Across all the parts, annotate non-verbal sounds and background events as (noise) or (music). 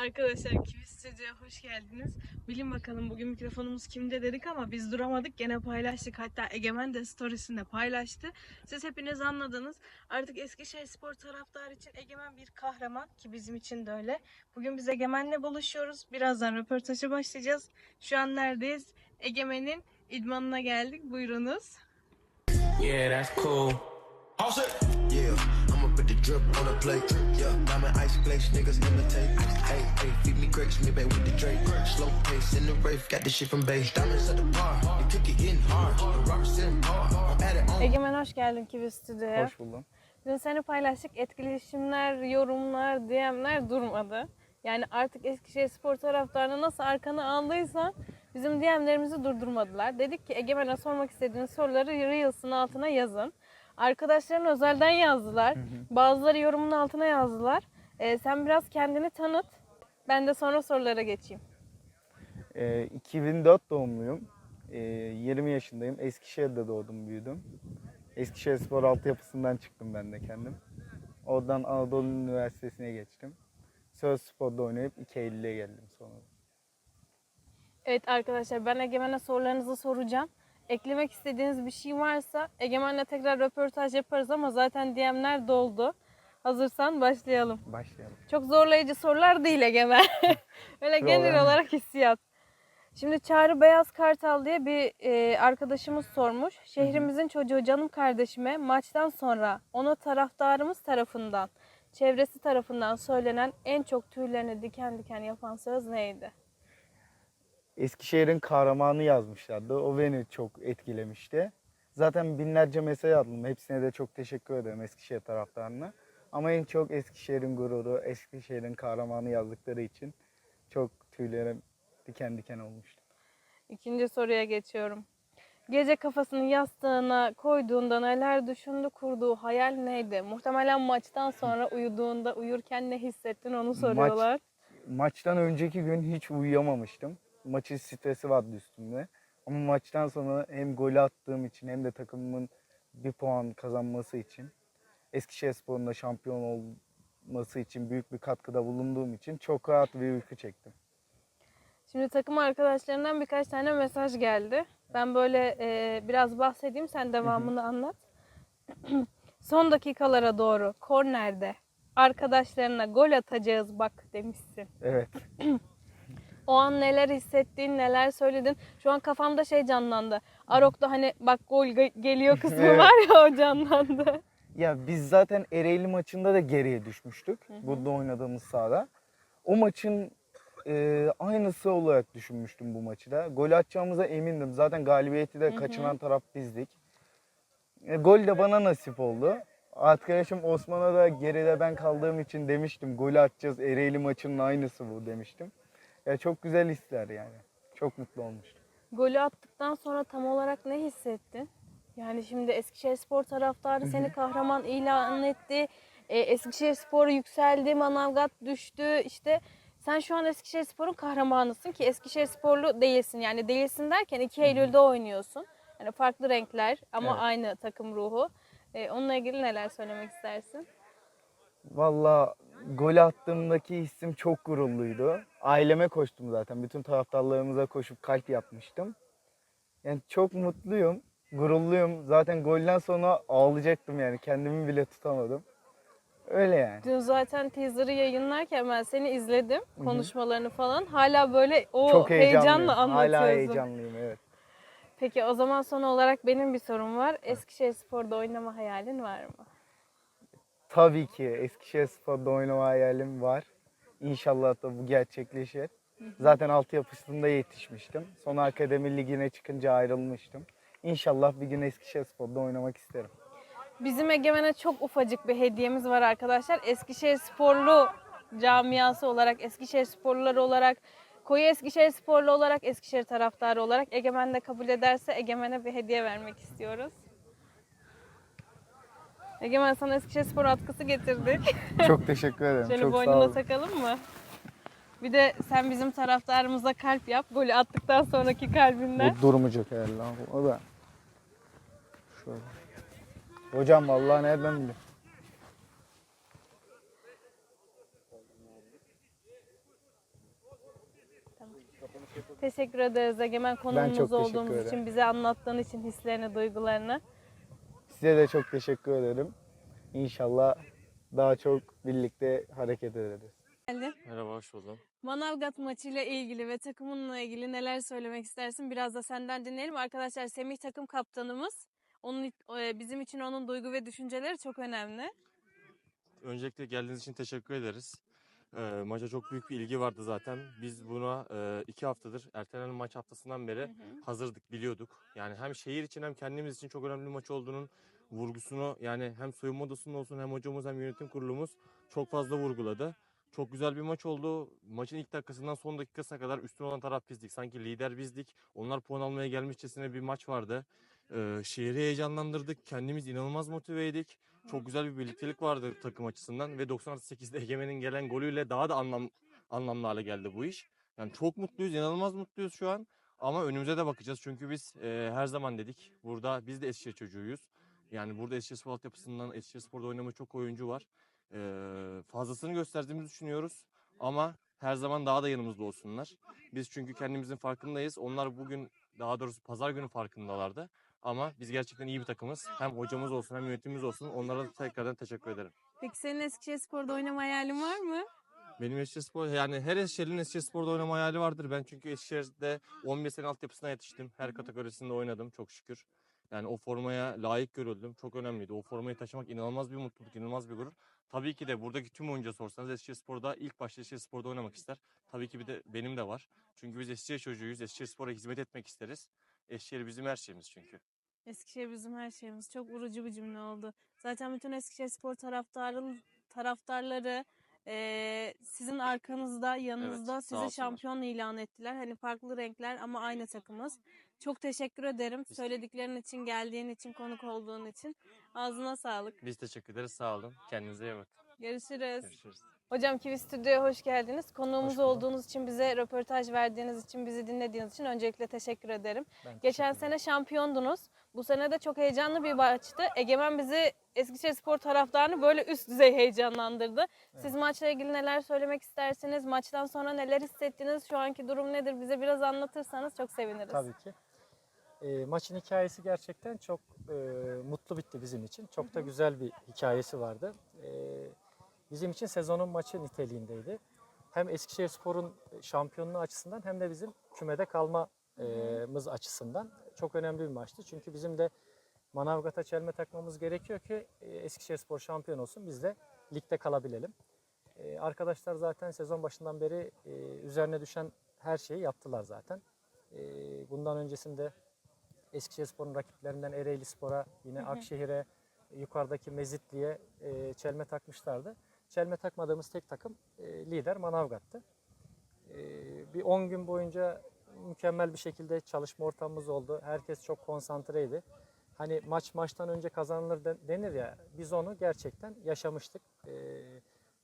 Arkadaşlar Kivi Stüdyo'ya hoş geldiniz. Bilin bakalım bugün mikrofonumuz kimde dedik ama biz duramadık gene paylaştık. Hatta Egemen de storiesinde paylaştı. Siz hepiniz anladınız. Artık Eskişehir Spor taraftarı için Egemen bir kahraman ki bizim için de öyle. Bugün biz Egemen'le buluşuyoruz. Birazdan röportaja başlayacağız. Şu an neredeyiz? Egemen'in idmanına geldik. Buyurunuz. Yeah, that's cool. Drip on the plate. Yeah, diamond ice glaze, niggas imitate. Hey, hey, feed me grapes, me back with the Drake. Slow pace in the rave, got this shit from base. Diamonds at the bar, the cookie getting hard. The Robert sitting hard. I'm at it on. Egemen hoş geldin Kivi Stüdyo'ya. Hoş buldum. Dün seni paylaştık. Etkileşimler, yorumlar, DM'ler durmadı. Yani artık Eskişehir spor taraftarını nasıl arkana aldıysan bizim DM'lerimizi durdurmadılar. Dedik ki Egemen'e sormak istediğiniz soruları Reels'ın altına yazın. Arkadaşların özelden yazdılar. Bazıları yorumun altına yazdılar. Ee, sen biraz kendini tanıt. Ben de sonra sorulara geçeyim. Ee, 2004 doğumluyum. Ee, 20 yaşındayım. Eskişehir'de doğdum, büyüdüm. Eskişehir Spor altyapısından çıktım ben de kendim. Oradan Anadolu Üniversitesi'ne geçtim. Söz Spor'da oynayıp 2 Eylül'e geldim sonra. Evet arkadaşlar ben Egemen'e sorularınızı soracağım. Eklemek istediğiniz bir şey varsa Egemen'le tekrar röportaj yaparız ama zaten DM'ler doldu. Hazırsan başlayalım. Başlayalım. Çok zorlayıcı sorular değil Egemen. (laughs) Öyle genel olarak hissiyat. Şimdi Çağrı Beyaz Kartal diye bir e, arkadaşımız sormuş. Şehrimizin çocuğu canım kardeşime maçtan sonra onu taraftarımız tarafından, çevresi tarafından söylenen en çok tüylerini diken diken yapan söz neydi? Eskişehir'in kahramanı yazmışlardı. O beni çok etkilemişti. Zaten binlerce mesaj aldım. Hepsine de çok teşekkür ederim Eskişehir taraftarına. Ama en çok Eskişehir'in gururu, Eskişehir'in kahramanı yazdıkları için çok tüylerim diken diken olmuştu. İkinci soruya geçiyorum. Gece kafasını yastığına koyduğunda neler düşündü, kurduğu hayal neydi? Muhtemelen maçtan sonra uyuduğunda, uyurken ne hissettin onu soruyorlar. Maçtan önceki gün hiç uyuyamamıştım. Maçın stresi vardı üstümde. Ama maçtan sonra hem golü attığım için hem de takımımın bir puan kazanması için Eskişehirspor'un da şampiyon olması için büyük bir katkıda bulunduğum için çok rahat bir uyku çektim. Şimdi takım arkadaşlarından birkaç tane mesaj geldi. Ben böyle e, biraz bahsedeyim, sen devamını anlat. (clears throat) Son dakikalara doğru kornerde arkadaşlarına gol atacağız bak demişsin. Evet. (clears throat) O an neler hissettin, neler söyledin? Şu an kafamda şey canlandı. Arok'ta hani bak gol ge- geliyor kısmı Evet. var ya o canlandı. Ya biz zaten Ereğli maçında da geriye düşmüştük. Burada oynadığımız sahada. O maçın e, aynısı olarak düşünmüştüm bu maçı da. Gol atacağımıza emindim. Zaten galibiyeti de kaçıran taraf bizdik. E, gol de bana nasip oldu. Arkadaşım Osman'a da geride ben kaldığım için demiştim. Gol atacağız. Ereğli maçının aynısı bu demiştim. Ya çok güzel hisler yani. Çok mutlu olmuştum. Golü attıktan sonra tam olarak ne hissettin? Yani şimdi Eskişehir Spor taraftarı seni kahraman ilan etti. E, Eskişehir Spor yükseldi, Manavgat düştü. İşte sen şu an Eskişehir Spor'un kahramanısın ki Eskişehir Sporlu değilsin. Yani değilsin derken 2 Eylül'de oynuyorsun. Yani farklı renkler ama Evet. aynı takım ruhu. E, onunla ilgili neler söylemek istersin? Valla gol attığımdaki hissim çok gururluydu. Aileme koştum zaten. Bütün taraftarlarımıza koşup kalp yapmıştım. Yani çok mutluyum, gururluyum. Zaten golden sonra ağlayacaktım yani. Kendimi bile tutamadım. Öyle yani. Dün zaten teaser'ı yayınlarken ben seni izledim. Konuşmalarını falan. Hala böyle o çok heyecanlıyım. heyecanla anlatıyorsun. Hala heyecanlıyım evet. Peki o zaman son olarak benim bir sorum var. Eskişehir Spor'da oynama hayalin var mı? Tabii ki Eskişehir Spor'da oynama hayalim var. İnşallah da bu gerçekleşir. Zaten altyapısında yetişmiştim. Sonra akademi ligine çıkınca ayrılmıştım. İnşallah bir gün Eskişehir Spor'da oynamak isterim. Bizim Egemen'e çok ufacık bir hediyemiz var arkadaşlar. Eskişehir Sporlu camiası olarak, Eskişehir Sporluları olarak, Koyu Eskişehir Sporlu olarak, Eskişehir taraftarı olarak Egemen de kabul ederse Egemen'e bir hediye vermek istiyoruz. Egemen sana Eskişehir Spor atkısı getirdik. (laughs) Çok teşekkür ederim. Şöyle Çok sağ boynuna olun. takalım mı? Bir de sen bizim taraftarımıza kalp yap. Golü attıktan sonraki kalbinden. Bu durmayacak herhalde. O da. Şöyle. Hocam vallahi nereden bileyim? Teşekkür ederiz Egemen konuğumuz teşekkür olduğumuz ederim. için, bize anlattığın için hislerini, duygularını. Size de çok teşekkür ederim. İnşallah daha çok birlikte hareket ederiz. Merhaba, hoş buldum. Manavgat maçıyla ilgili ve takımınla ilgili neler söylemek istersin? Biraz da senden dinleyelim. Arkadaşlar Semih takım kaptanımız. Onun e, bizim için onun duygu ve düşünceleri çok önemli. Öncelikle geldiğiniz için teşekkür ederiz. Ee, maça çok büyük bir ilgi vardı zaten. Biz buna e, iki haftadır, ertelenen maç haftasından beri hazırdık, biliyorduk. Yani hem şehir için hem kendimiz için çok önemli bir maç olduğunun vurgusunu yani hem soyunma odasında olsun hem hocamız hem yönetim kurulumuz çok fazla vurguladı. Çok güzel bir maç oldu. Maçın ilk dakikasından son dakikasına kadar üstün olan taraf bizdik. Sanki lider bizdik. Onlar puan almaya gelmişçesine bir maç vardı. Ee, şehri heyecanlandırdık. Kendimiz inanılmaz motiveydik. Çok güzel bir birliktelik vardı takım açısından ve 98'de Egemen'in gelen golüyle daha da anlam anlamlı hale geldi bu iş. Yani çok mutluyuz, inanılmaz mutluyuz şu an. Ama önümüze de bakacağız çünkü biz e, her zaman dedik burada biz de Eskişehir çocuğuyuz. Yani burada Eskişehir Spor altyapısından Eskişehir Spor'da oynamış çok oyuncu var. E, fazlasını gösterdiğimizi düşünüyoruz ama her zaman daha da yanımızda olsunlar. Biz çünkü kendimizin farkındayız. Onlar bugün daha doğrusu pazar günü farkındalardı. Ama biz gerçekten iyi bir takımız. Hem hocamız olsun hem yönetimimiz olsun. Onlara da tekrardan teşekkür ederim. Peki senin Eskişehir Spor'da oynama hayalin var mı? Benim Eskişehir Spor, yani her Eskişehir'in Eskişehir Spor'da oynama hayali vardır. Ben çünkü Eskişehir'de 11 sene altyapısına yetiştim. Her kategorisinde oynadım çok şükür. Yani o formaya layık görüldüm. Çok önemliydi. O formayı taşımak inanılmaz bir mutluluk, inanılmaz bir gurur. Tabii ki de buradaki tüm oyuncuya sorsanız Eskişehir Spor'da ilk başta Eskişehir Spor'da oynamak ister. Tabii ki bir de benim de var. Çünkü biz Eskişehir çocuğuyuz. Eskişehir Spor'a hizmet etmek isteriz. Eskişehir bizim her şeyimiz çünkü. Eskişehir bizim her şeyimiz. Çok vurucu bir cümle oldu. Zaten bütün Eskişehir Spor taraftarı, taraftarları eee, sizin arkanızda, yanınızda sağ sizi olsunlar. şampiyon ilan ettiler. Hani farklı renkler ama aynı takımız. Çok teşekkür ederim. Söylediklerin için, geldiğin için, konuk olduğun için. Ağzına sağlık. Biz teşekkür ederiz. Sağ olun. Kendinize iyi bakın. Görüşürüz. Görüşürüz. Hocam Kivi Stüdyo'ya hoş geldiniz. Konuğumuz Hoş bulduk. olduğunuz için, bize röportaj verdiğiniz için, bizi dinlediğiniz için öncelikle teşekkür ederim. Ben Geçen teşekkür ederim. sene şampiyondunuz. Bu sene de çok heyecanlı bir maçtı. Egemen bizi Eskişehir Spor taraftarını böyle üst düzey heyecanlandırdı. Siz maçla ilgili neler söylemek istersiniz? Maçtan sonra neler hissettiniz? Şu anki durum nedir? Bize biraz anlatırsanız çok seviniriz. Tabii ki. E, maçın hikayesi gerçekten çok e, mutlu bitti bizim için. Çok da güzel bir hikayesi vardı. E, bizim için sezonun maçı niteliğindeydi. Hem Eskişehir Spor'un şampiyonluğu açısından hem de bizim kümede kalmamız açısından çok önemli bir maçtı. Çünkü bizim de Manavgat'a çelme takmamız gerekiyor ki e, Eskişehir Spor şampiyon olsun biz de ligde kalabilelim. E, arkadaşlar zaten sezon başından beri e, üzerine düşen her şeyi yaptılar zaten. E, bundan öncesinde Eskişehirspor'un rakiplerinden Ereğli Spor'a, yine Akşehir'e, yukarıdaki Mezitli'ye e, çelme takmışlardı. Çelme takmadığımız tek takım e, lider Manavgat'tı. E, bir 10 gün boyunca mükemmel bir şekilde çalışma ortamımız oldu. Herkes çok konsantreydi. Hani maç maçtan önce kazanılır den- denir ya, biz onu gerçekten yaşamıştık. E,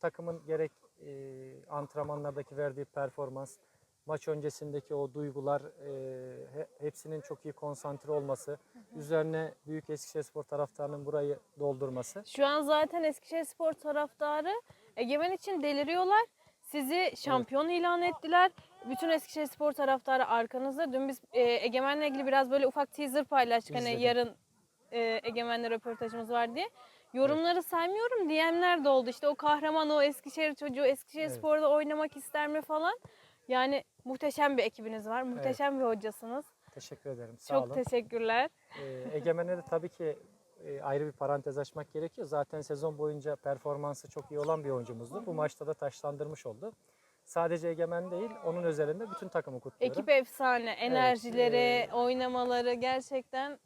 takımın gerek e, antrenmanlardaki verdiği performans, maç öncesindeki o duygular e, he- hepsinin çok iyi konsantre olması, üzerine Büyük Eskişehirspor taraftarının burayı doldurması. Şu an zaten Eskişehir Spor taraftarı Egemen için deliriyorlar. Sizi şampiyon ilan ettiler. Bütün Eskişehir Spor taraftarı arkanızda. Dün biz e, Egemen'le ilgili biraz böyle ufak teaser paylaştık. Hani yarın e, Egemen'le röportajımız var diye. Yorumları saymıyorum. DM'ler de oldu. İşte o kahraman, o Eskişehir çocuğu Eskişehir Evet. Spor'da oynamak ister mi falan. Yani muhteşem bir ekibiniz var. Muhteşem bir hocasınız. Teşekkür ederim. Sağ Çok olun. teşekkürler. Ee, Egemen'e de tabii ki e, ayrı bir parantez açmak gerekiyor. Zaten sezon boyunca performansı çok iyi olan bir oyuncumuzdu. Bu maçta da taşlandırmış oldu. Sadece Egemen değil, onun özelinde bütün takımı kutluyorum. Ekip efsane. Enerjileri, e, oynamaları gerçekten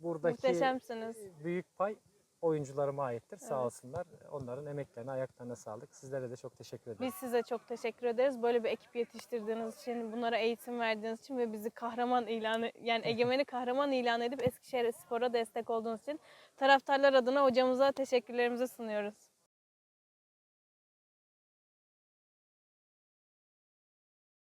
Buradaki muhteşemsiniz. büyük pay oyuncularıma aittir. Sağ Evet. olsunlar. Onların emeklerine, ayaklarına sağlık. Sizlere de çok teşekkür ederim. Biz size çok teşekkür ederiz. Böyle bir ekip yetiştirdiğiniz için, bunlara eğitim verdiğiniz için ve bizi kahraman ilan yani (laughs) Egemen'i kahraman ilan edip Eskişehir Spor'a destek olduğunuz için taraftarlar adına hocamıza teşekkürlerimizi sunuyoruz.